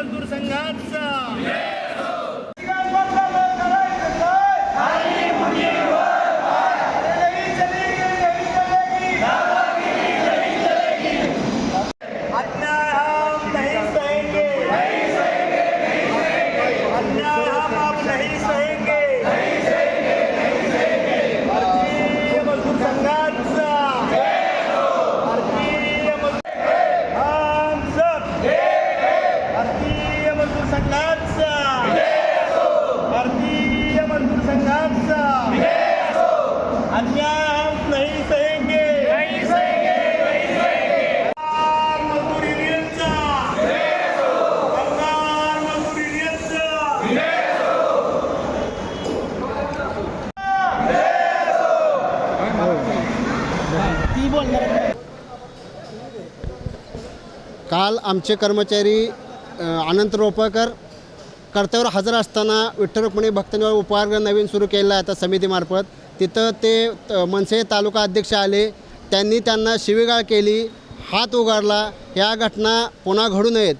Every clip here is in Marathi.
मजदूर संघाचा काल आमचे कर्मचारी अनंत रोपळकर कर्तव्यावर हजर असताना विठ्ठल रुक्मिणी भक्तनिवार उपहारगृह नवीन सुरू केलेला आहे आता समितीमार्फत. तिथं ते मनसे तालुका अध्यक्ष आले. त्यांनी त्यांना शिवीगाळ केली हात उगारला या घटना पुन्हा घडू नयेत.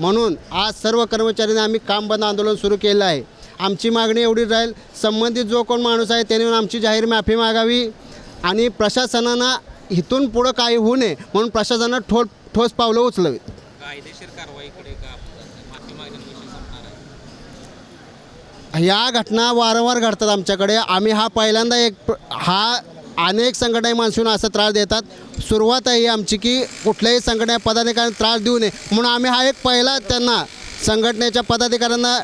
म्हणून आज सर्व कर्मचाऱ्यांनी आम्ही काम बंद आंदोलन सुरू केलं आहे. आमची मागणी एवढी राहील संबंधित जो कोण माणूस आहे त्याने आमची जाहीर माफी मागावी. आणि प्रशासनानं इथून पुढं काही होऊ नये म्हणून प्रशासनानं ठो ठोस पावलं उचलावीत. कायदेशीर कारवाईकडे का माफी मागण्यांविषयी संपणार आहे? या घटना वारंवार घडतात आमच्याकडे. आम्ही हा पहिल्यांदा एक हा अनेक संघटना माणसून असा त्रास देतात. सुरुवात आहे आमची की कुठल्याही संघटना पदाधिकाऱ्यांना त्रास देऊ नये. म्हणून आम्ही हा एक पहिला त्यांना संघटनेच्या पदाधिकाऱ्यांना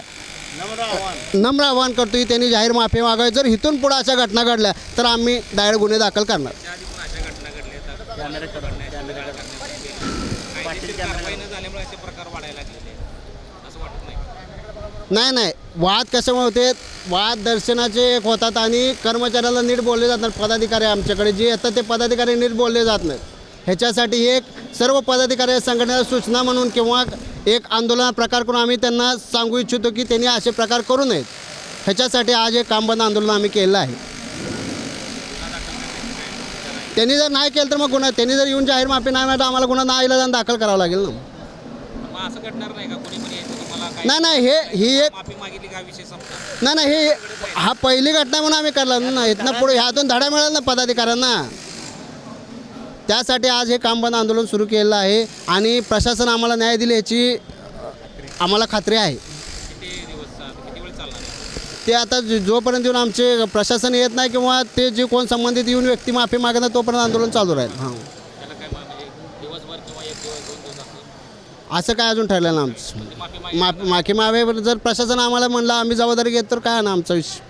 नम्र आवाहन करतो की त्यांनी जाहीर माफी मागावी. जर इथून पुढे अशा घटना घडल्या तर आम्ही डायरेक्ट गुन्हे दाखल करणार त्या आधी पण अशा घटना घडल्या आहेत कॅमेरे कायदेशीर कारवाई न झाल्यामुळे असे प्रकार वाढायला लागलेले आहेत. असं वाटत नाही नाही नाही. वाद कशामुळे होते? वाद दर्शनाचे एक होतात आणि कर्मचाऱ्याला नीट बोलले जात नाही पदाधिकारी आमच्याकडे जे येतात ते पदाधिकारी नीट बोलले जात नाहीत. ह्याच्यासाठी एक सर्व पदाधिकारी संघटनेला सूचना म्हणून किंवा एक आंदोलन प्रकार करून आम्ही त्यांना सांगू इच्छितो की त्यांनी असे प्रकार करू नयेत. ह्याच्यासाठी आज एक कामबंद आंदोलन आम्ही केलं आहे. त्यांनी जर नाही केलं तर मग गुन्हा त्यांनी जर येऊन जाहीर माफी नाही मिळालं आम्हाला गुन्हा नाही जाऊन दाखल करावा लागेल ना. मग असं घडणार नाही का? कोणी पण यायचं तुम्हाला काय नाही नाही हे ही एक माफी मागितली का हा विषय संपणार नाही नाही हे हा पहिली घटना म्हणून आम्ही करला ना. इथनं पुढे ह्यातून धडा मिळाला ना पदाधिकाऱ्यांना. त्यासाठी आज हे काम बंद आंदोलन सुरू केलेलं आहे आणि प्रशासन आम्हाला न्याय दिले याची आम्हाला खात्री आहे. ते आता जो- जोपर्यंत येऊन आमचे प्रशासन येत नाही किंवा ते जे कोण संबंधित येऊन व्यक्ती माफी मागणार तोपर्यंत आंदोलन चालू राहील. हां. त्याला काय मा- म्हणजे दिवसभर किंवा एक दिवस दोन दिवस असं काय अजून ठरलेलं ना आमचं. माफी मागितली मा माफी मावे जर प्रशासन आम्हाला म्हणलं आम्ही जबाबदारी घेत तर काय ना आमचा विषय.